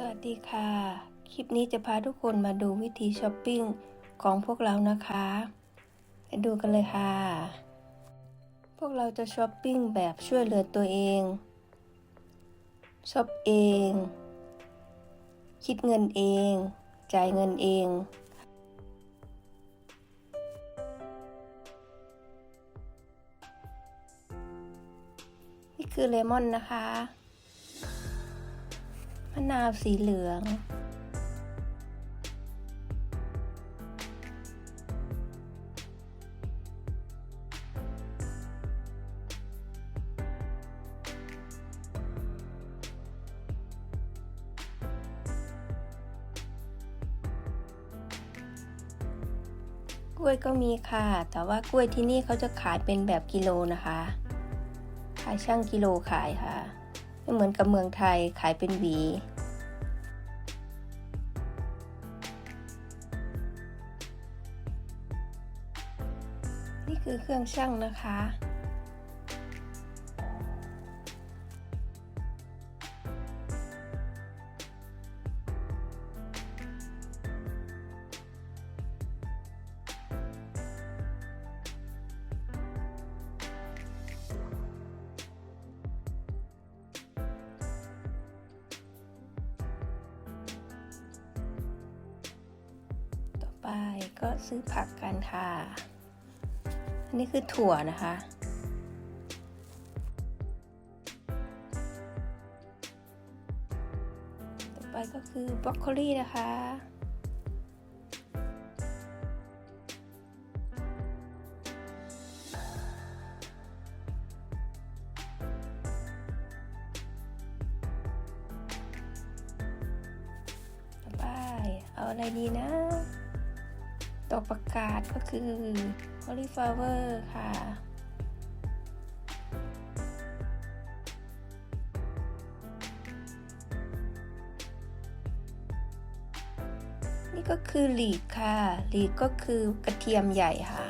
สวัสดีค่ะ คลิปนี้จะพาทุกคนมาดูวิธีช้อปปิ้งของพวกเรานะคะไปดูกันเลยค่ะ พวกเราจะช้อปปิ้งแบบช่วยเหลือตัวเองช้อปเอง คิดเงินเอง จ่ายเงินเองนี่คือเลมอนนะคะมะ นาวสีเหลือง กล้วยก็มีค่ะ แต่ว่ากล้วยที่นี่เขาจะขายเป็นแบบกิโลนะคะ ขายช่างกิโลขายค่ะไม่เหมือนกับเมืองไทยขายเป็นหวี นี่คือเครื่องช่างนะคะ ต่อไปก็ซื้อผักกันค่ะ อันนี้คือถั่วนะคะ ต่อไปก็คือบรอกโคลีนะคะ ดอกประกาศก็คือ cauliflower ค่ะ นี่ก็คือหลีกค่ะ หลีกก็คือกระเทียมใหญ่ค่ะ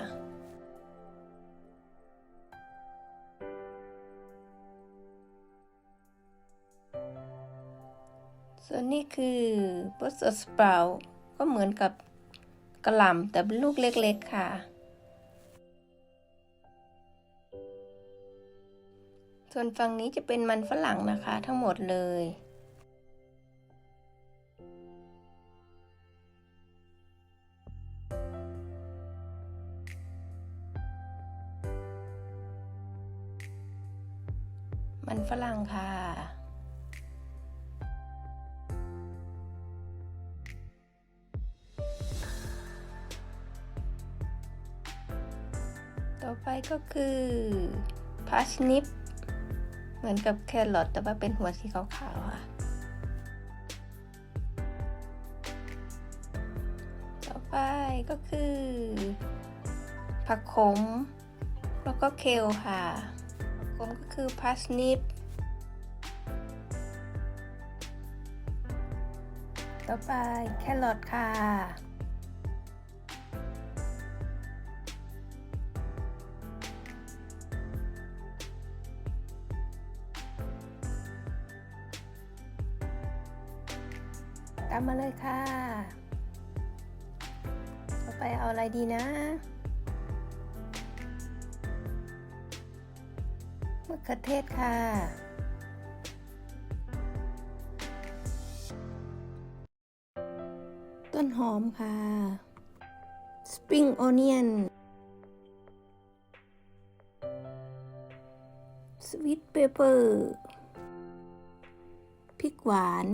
ส่วนนี้คือ b r u s s e l s p r o u t ก็เหมือนกับ ระหล่ำแต่เป็นลูกเล็กๆค่ะ ส่วนฝั่งนี้จะเป็นมันฝรั่งนะคะ ทั้งหมดเลยมันฝรั่งค่ะ ต่อไปก็คือพาชนิปเหมือนกับแครอทแต่ว่าเป็นหัวสีขาวๆค่ะ ต่อไปก็คือ ผักขม แล้วก็เคลค่ะผักขมก็คือพาชนิปต่อไปแครอทค่ะ มาเลยค่ะ ต่อไปเอาอะไรดีนะ มะเขือเทศค่ะ ต้นหอมค่ะ spring onion sweet pepper พริกหวาน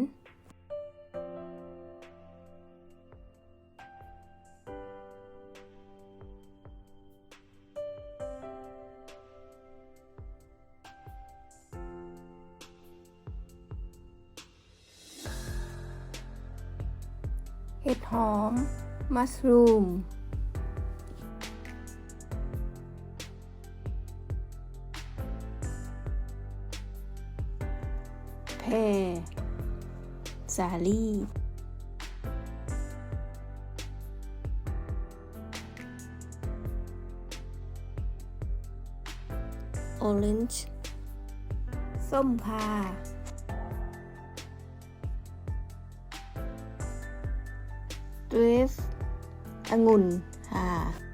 เห็ดหอม มัสรูม แพรสาลี่ออเรนจ์ส้มค่ะ รสองุ่นค่ะ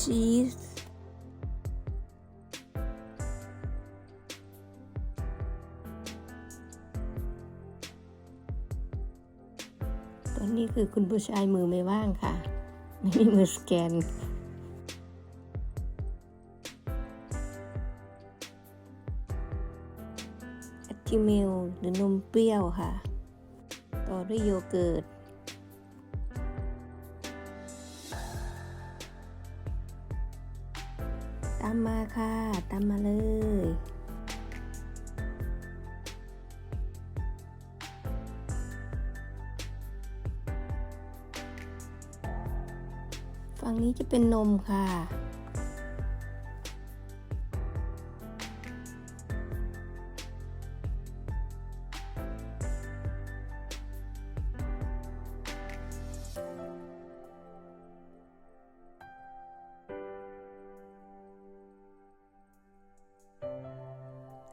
ชีส ตอนนี้คือคุณผู้ชายมือไม่ว่างค่ะ ไม่มีมือสแกนแอตติมิลหรือนมเปรี้ยวค่ะ ต่อด้วยโยเกิร์ตตามมาค่ะ ตามมาเลย นี้จะเป็นนมค่ะ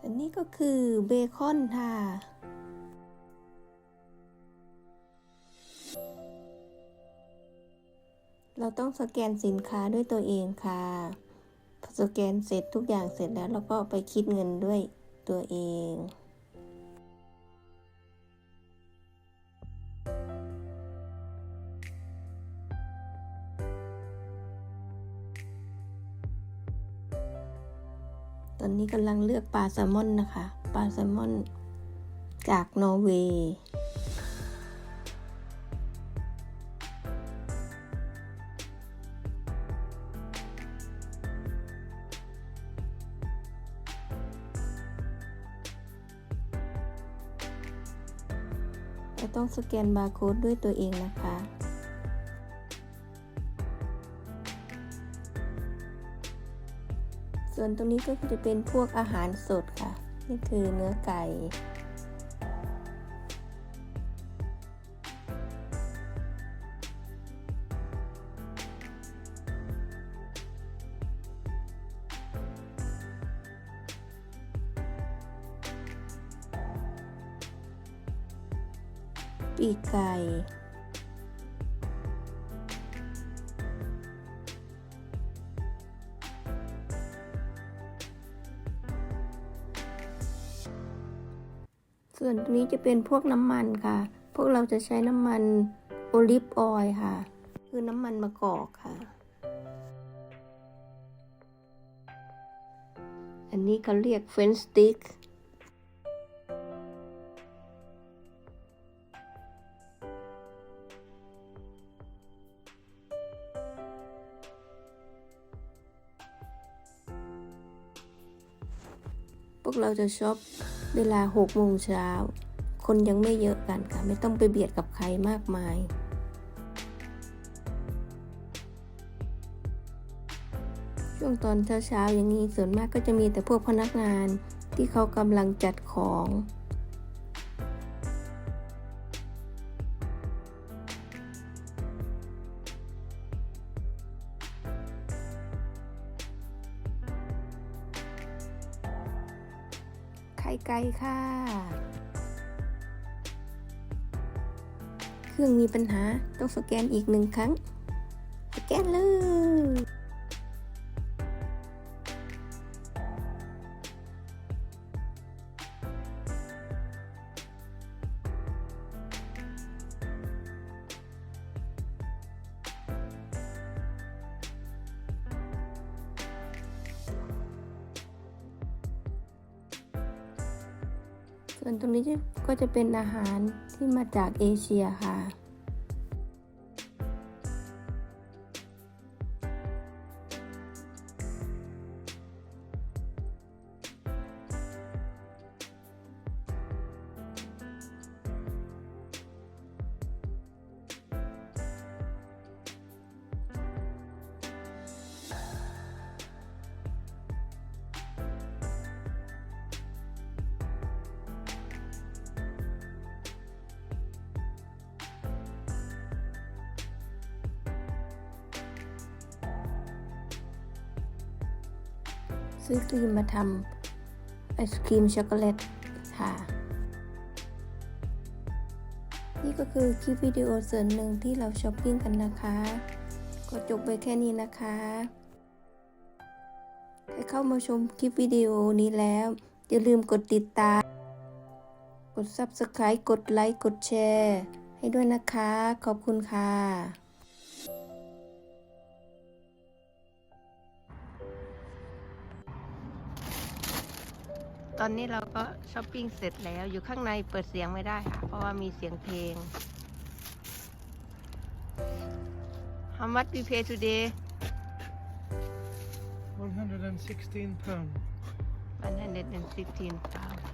อันนี้ก็คือเบคอนค่ะ เราต้องสแกนสินค้าด้วยตัวเองค่ะพอสแกนเสร็จทุกอย่างเสร็จแล้วเราก็ไปคิดเงินด้วยตัวเองตอนนี้กำลังเลือกปลาแซลมอนนะคะ ปลาแซลมอนจากนอร์เวย์ จะต้องสแกนบาร์โค้ดด้วยตัวเองนะคะ ส่วนตรงนี้ก็จะเป็นพวกอาหารสดค่ะ นี่คือเนื้อไก่ ปีกไก่ ส่วนตรงนี้จะเป็นพวกน้ำมันค่ะ พวกเราจะใช้น้ำมันโอลิฟออยล์ค่ะ คือน้ำมันมะกอกค่ะ อันนี้เขาเรียกเฟรนสติ๊ก วกเราจะช็อปเวลา6โมงเช้า คนยังไม่เยอะกันค่ะ ไม่ต้องไปเบียดกับใครมากมายช่วงตอนเช้าๆอย่างนี้ส่วนมากก็จะมีแต่พวกพนักงานที่เขากำลังจัดของ ค่ะ เครื่องมีปัญหาต้องสแกนอีกหนึ่งครั้ง สแกนเลย ส่วนตรงนี้ก็จะเป็นอาหารที่มาจากเอเชียค่ะ ซื้อครีมมาทำไอศครีมช็อกโกแลตค่ะ นี่ก็คือคลิปวิดีโอส่วนหนึ่งที่เราช้อปปิ้งกันนะคะ ก็จบไปแค่นี้นะคะใครเข้ามาชมคลิปวิดีโอนี้แล้ว อย่าลืมกดติดตาม กด Subscribe กดไลค์ กดแชร์ ให้ด้วยนะคะ ขอบคุณค่ะ อนนี้เราก็ช้อปปิ้งเสร็จแล้ว อยู่ข้างในเปิดเสียงไม่ได้ค่ะ เพราะว่ามีเสียงเพลง How much we pay today 116 pound. 116 pounds